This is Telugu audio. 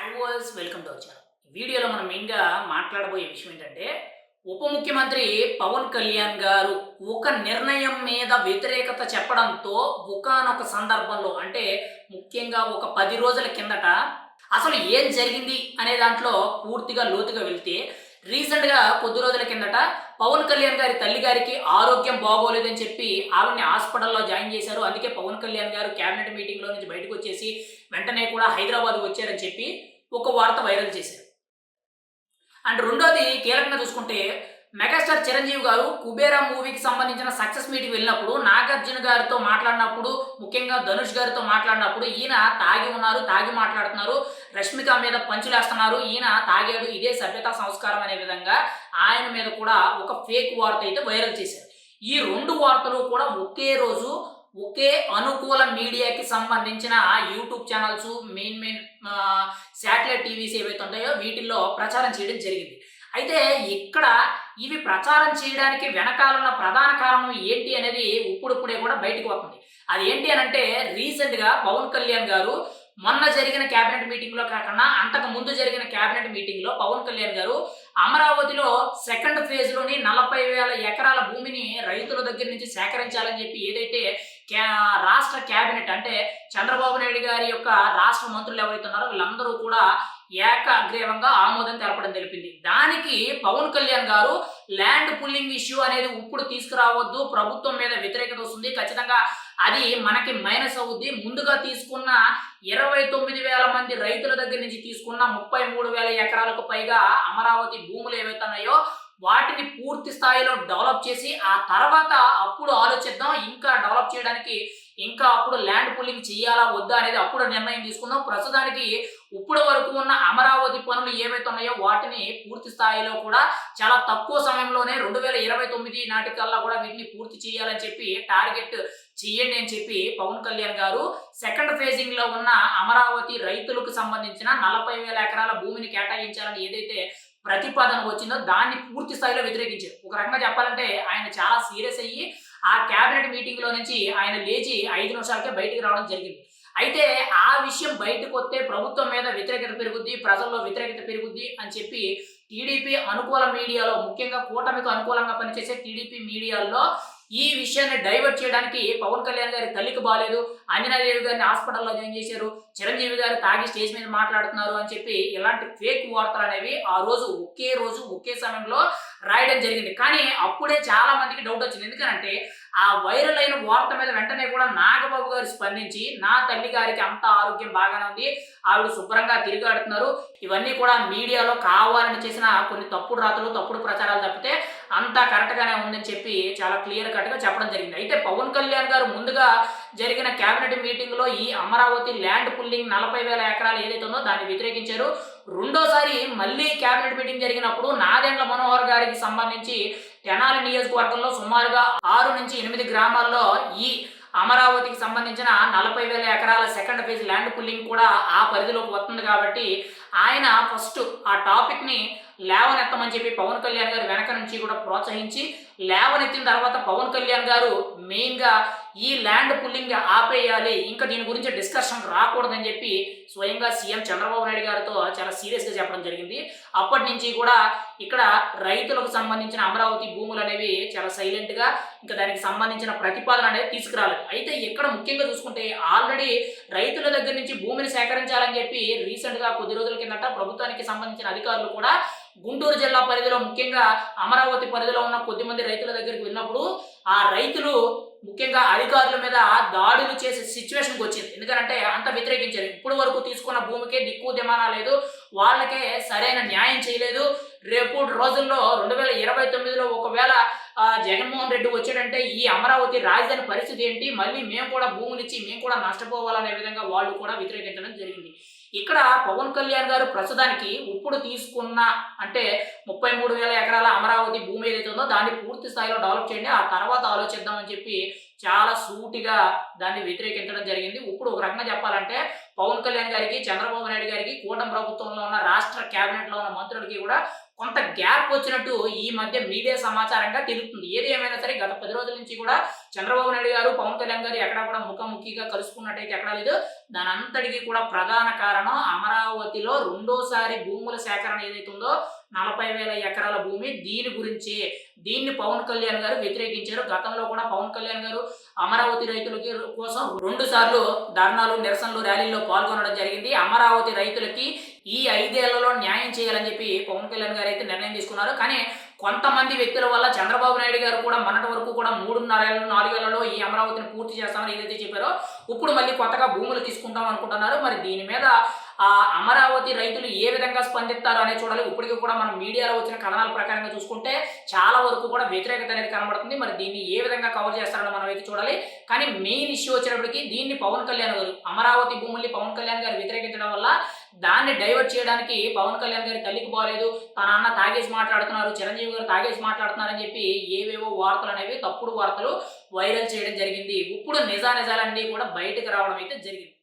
ఐ వాయిస్ వెల్కమ్ టు వచ్చాను వీడియోలో మనం మెయిన్గా మాట్లాడబోయే విషయం ఏంటంటే ఉప ముఖ్యమంత్రి పవన్ కళ్యాణ్ గారు ఒక నిర్ణయం మీద వ్యతిరేకత చెప్పడంతో ఒకనొక సందర్భంలో అంటే ముఖ్యంగా ఒక పది రోజుల కిందట అసలు ఏం జరిగింది అనే దాంట్లో పూర్తిగా లోతుగా వెళ్తే రీసెంట్గా కొద్ది రోజుల కిందట పవన్ కళ్యాణ్ గారి తల్లి గారికి ఆరోగ్యం బాగోలేదని చెప్పి ఆవిడని హాస్పిటల్లో జాయిన్ చేశారు. అందుకే పవన్ కళ్యాణ్ గారు క్యాబినెట్ మీటింగ్లో నుంచి బయటకు వచ్చేసి వెంటనే కూడా హైదరాబాద్ వచ్చారని చెప్పి ఒక వార్త వైరల్ చేశారు. అండ్ రెండోది కీలకంగా చూసుకుంటే మెగాస్టార్ చిరంజీవి గారు కుబేరా మూవీకి సంబంధించిన సక్సెస్ మీటింగ్ వెళ్ళినప్పుడు నాగార్జున గారితో మాట్లాడినప్పుడు ముఖ్యంగా ధనుష్ గారితో మాట్లాడినప్పుడు ఈయన తాగి ఉన్నారు తాగి మాట్లాడుతున్నారు రష్మిక మీద పంచులేస్తున్నారు ఈయన తాగాడు ఇదే సభ్యతా సంస్కారం అనే విధంగా ఆయన మీద కూడా ఒక ఫేక్ వార్త అయితే వైరల్ చేశారు. ఈ రెండు వార్తలు కూడా ఒకే రోజు ఒకే అనుకూల మీడియాకి సంబంధించిన YouTube channels main main satellite TVs ఏవైతే ఉంటాయో వీటిల్లో ప్రచారం చేయడం జరిగింది. అయితే ఇక్కడ ఇవి ప్రచారం చేయడానికి వెనకాలన్న ప్రధాన కారణం ఏంటి అనేది ఇప్పుడిప్పుడే కూడా బయటకు వస్తుంది. అది ఏంటి అని అంటే రీసెంట్గా పవన్ కళ్యాణ్ గారు మొన్న జరిగిన క్యాబినెట్ మీటింగ్లో కాకుండా అంతకు ముందు జరిగిన క్యాబినెట్ మీటింగ్లో పవన్ కళ్యాణ్ గారు అమరావతిలో సెకండ్ ఫేజ్లోని నలభై వేల ఎకరాల భూమిని రైతుల దగ్గర నుంచి సేకరించాలని చెప్పి ఏదైతే రాష్ట్ర క్యాబినెట్ అంటే చంద్రబాబు నాయుడు గారి యొక్క రాష్ట్ర మంత్రులు ఎవరైతే ఉన్నారో వీళ్ళందరూ కూడా ఏకాగ్రీవంగా ఆమోదం తెలపడం తెలిపింది. దానికి పవన్ కళ్యాణ్ గారు ల్యాండ్ పుల్లింగ్ ఇష్యూ అనేది ఇప్పుడు తీసుకురావద్దు ప్రభుత్వం మీద వ్యతిరేకత వస్తుంది ఖచ్చితంగా అది మనకి మైనస్ అవుద్ది. ముందుగా తీసుకున్న ఇరవై తొమ్మిది వేల మంది రైతుల దగ్గర నుంచి తీసుకున్న ముప్పై మూడు వేల ఎకరాలకు పైగా అమరావతి భూములు ఏవైతే ఉన్నాయో వాటిని పూర్తి స్థాయిలో డెవలప్ చేసి ఆ తర్వాత అప్పుడు ఆలోచిద్దాం ఇంకా డెవలప్ చేయడానికి ఇంకా అప్పుడు ల్యాండ్ పుల్లింగ్ చేయాలా వద్దా అనేది అప్పుడు నిర్ణయం తీసుకుందాం. ప్రస్తుతానికి ఇప్పుడు వరకు ఉన్న అమరావతి పనులు ఏవైతే ఉన్నాయో వాటిని పూర్తి స్థాయిలో కూడా చాలా తక్కువ సమయంలోనే రెండు వేల ఇరవై తొమ్మిది నాటికల్లా కూడా వీటిని పూర్తి చేయాలని చెప్పి టార్గెట్ చేయండి అని చెప్పి పవన్ కళ్యాణ్ గారు సెకండ్ ఫేజింగ్లో ఉన్న అమరావతి రైతులకు సంబంధించిన నలభై వేల ఎకరాల భూమిని కేటాయించాలని ఏదైతే ప్రతిపాదన వచ్చిందో దాన్ని పూర్తి స్థాయిలో వ్యతిరేకించారు. ఒక రకంగా చెప్పాలంటే ఆయన చాలా సీరియస్ అయ్యి ఆ కేబినెట్ మీటింగ్లో నుంచి ఆయన లేచి ఐదు నిమిషాలకే బయటికి రావడం జరిగింది. అయితే ఆ విషయం బయటకు వస్తే ప్రభుత్వం మీద వ్యతిరేకత పెరుగుద్ది ప్రజల్లో వ్యతిరేకత పెరుగుద్ది అని చెప్పి టీడీపీ అనుకూల మీడియాలో ముఖ్యంగా కూటమికి అనుకూలంగా పనిచేసే టీడీపీ మీడియాలో ఈ విషయాన్ని డైవర్ట్ చేయడానికి పవన్ కళ్యాణ్ గారి తల్లికి బాగాలేదు అంజనాదేవి గారిని హాస్పిటల్లో జాయిన్ చేశారు చిరంజీవి గారు తాగి స్టేజ్ మీద మాట్లాడుతున్నారు అని చెప్పి ఇలాంటి ఫేక్ వార్తలు అనేవి ఆ రోజు ఒకే రోజు ఒకే సమయంలో రాయడం జరిగింది. కానీ అప్పుడే చాలా మందికి డౌట్ వచ్చింది. ఎందుకంటే ఆ వైరల్ అయిన వార్త మీద వెంటనే కూడా నాగబాబు గారు స్పందించి నా తల్లి గారికి అంత ఆరోగ్యం బాగానే ఉంది ఆవిడ శుభ్రంగా తిరిగాడుతున్నారు ఇవన్నీ కూడా మీడియాలో కావాలని చేసిన కొన్ని తప్పుడు రాతలు తప్పుడు ప్రచారాలు తప్పితే అంతా కరెక్ట్గానే ఉందని చెప్పి చాలా క్లియర్ కట్గా చెప్పడం జరిగింది. అయితే పవన్ కళ్యాణ్ గారు ముందుగా జరిగిన కేబినెట్ మీటింగ్లో ఈ అమరావతి ల్యాండ్ పుల్లింగ్ నలభై వేల ఎకరాలు ఏదైతే ఉందో దాన్ని వ్యతిరేకించారు. రెండోసారి మళ్ళీ కేబినెట్ మీటింగ్ జరిగినప్పుడు నాదెండ్ల మనోహర్ గారికి సంబంధించి తెనాలి నియోజకవర్గంలో సుమారుగా ఆరు నుంచి ఎనిమిది గ్రామాల్లో ఈ అమరావతికి సంబంధించిన నలభై వేల ఎకరాల సెకండ్ ఫేజ్ ల్యాండ్ పుల్లింగ్ కూడా ఆ పరిధిలోకి వస్తుంది కాబట్టి ఆయన ఫస్ట్ ఆ టాపిక్ని లేవనెత్తమని చెప్పి పవన్ కళ్యాణ్ గారు వెనక నుంచి కూడా ప్రోత్సహించి లేవనెత్తిన తర్వాత పవన్ కళ్యాణ్ గారు మెయిన్గా ఈ ల్యాండ్ పుల్లింగ్ ఆపేయాలి ఇంకా దీని గురించి డిస్కషన్ రాకూడదని చెప్పి స్వయంగా సీఎం చంద్రబాబు నాయుడు గారితో చాలా సీరియస్గా చెప్పడం జరిగింది. అప్పటి నుంచి కూడా ఇక్కడ రైతులకు సంబంధించిన అమరావతి భూములు అనేవి చాలా సైలెంట్గా ఇంకా దానికి సంబంధించిన ప్రతిపాదన అనేది తీసుకురాలేదు. అయితే ఇక్కడ ముఖ్యంగా చూసుకుంటే ఆల్రెడీ రైతుల దగ్గర నుంచి భూమిని సేకరించాలని చెప్పి రీసెంట్గా కొద్ది రోజుల కిందట ప్రభుత్వానికి సంబంధించిన అధికారులు కూడా గుంటూరు జిల్లా పరిధిలో ముఖ్యంగా అమరావతి పరిధిలో ఉన్న కొద్దిమంది రైతుల దగ్గరికి వెళ్ళినప్పుడు ఆ రైతులు ముఖ్యంగా అధికారుల మీద దాడులు చేసే సిచ్యువేషన్కి వచ్చింది. ఎందుకంటే అంత వ్యతిరేకించారు. ఇప్పుడు వరకు తీసుకున్న భూమికే దిక్కు దిమానా లేదు. వాళ్ళకే సరైన న్యాయం చేయలేదు. రేపు రోజుల్లో రెండు వేల ఇరవై తొమ్మిదిలో ఒకవేళ జగన్మోహన్ రెడ్డి వచ్చాడంటే ఈ అమరావతి రాజధాని పరిస్థితి ఏంటి? మళ్ళీ మేము కూడా భూములు ఇచ్చి మేము కూడా నష్టపోవాలనే విధంగా వాళ్ళు కూడా వ్యతిరేకించడం జరిగింది. ఇక్కడ పవన్ కళ్యాణ్ గారు ప్రస్తుతానికి ఇప్పుడు తీసుకున్న అంటే ముప్పై మూడు వేల ఎకరాల అమరావతి భూమి ఏదైతే ఉందో దాన్ని పూర్తి స్థాయిలో డెవలప్ చేయండి ఆ తర్వాత ఆలోచిద్దామని చెప్పి చాలా సూటిగా దాన్ని వ్యతిరేకించడం జరిగింది. ఇప్పుడు ఒక రకంగా చెప్పాలంటే పవన్ కళ్యాణ్ గారికి చంద్రబాబు నాయుడు గారికి కూటమి ప్రభుత్వంలో ఉన్న రాష్ట్ర కేబినెట్లో ఉన్న మంత్రులకి కూడా కొంత గ్యాప్ వచ్చినట్టు ఈ మధ్య మీడియా సమాచారంగా తెలుస్తుంది. ఏది ఏమైనా సరే గత పది రోజుల నుంచి కూడా చంద్రబాబు నాయుడు గారు పవన్ కళ్యాణ్ గారు ఎక్కడా కూడా ముఖాముఖిగా కలుసుకున్నట్టయితే ఎక్కడా లేదు. దాని అంతటికీ కూడా ప్రధాన కారణం అమరావతిలో రెండోసారి భూముల సేకరణ ఏదైతే ఉందో నలభై వేల ఎకరాల భూమి దీని గురించి. దీన్ని పవన్ కళ్యాణ్ గారు వ్యతిరేకించారు. గతంలో కూడా పవన్ కళ్యాణ్ గారు అమరావతి రైతులకి కోసం రెండు సార్లు ధర్నాలు నిరసనలు ర్యాలీల్లో పాల్గొనడం జరిగింది. అమరావతి రైతులకి ఈ ఐదేళ్ళలో న్యాయం చేయాలని చెప్పి పవన్ కళ్యాణ్ గారు అయితే నిర్ణయం తీసుకున్నారు. కానీ కొంతమంది వ్యక్తుల వల్ల చంద్రబాబు నాయుడు గారు కూడా మొన్నటి వరకు కూడా మూడున్నర ఏళ్ళు నాలుగేళ్ళలో ఈ అమరావతిని పూర్తి చేస్తామని ఏదైతే చెప్పారో ఇప్పుడు మళ్ళీ కొత్తగా భూములు తీసుకుంటాం అనుకుంటున్నారు. మరి దీని మీద ఆ అమరావతి రైతులు ఏ విధంగా స్పందిస్తారు అనేది చూడాలి. ఇప్పటికీ కూడా మనం మీడియాలో వచ్చిన కథనాల ప్రకారంగా చూసుకుంటే చాలా వరకు కూడా వ్యతిరేకత అనేది కనబడుతుంది. మరి దీన్ని ఏ విధంగా కవర్ చేస్తారో మనం అయితే చూడాలి. కానీ మెయిన్ ఇష్యూ వచ్చేటప్పటికి దీన్ని పవన్ కళ్యాణ్ గారు అమరావతి భూముల్ని పవన్ కళ్యాణ్ గారు వ్యతిరేకించడం వల్ల దాన్ని డైవర్ట్ చేయడానికి పవన్ కళ్యాణ్ గారి తల్లికి పోలేదు తన అన్న తాగేసి మాట్లాడుతున్నారు చిరంజీవి గారు తాగేసి మాట్లాడుతున్నారని చెప్పి ఏవేవో వార్తలు అనేవి తప్పుడు వార్తలు వైరల్ చేయడం జరిగింది. ఇప్పుడు నిజా నిజాలన్నీ కూడా బయటకు రావడం అయితే జరిగింది.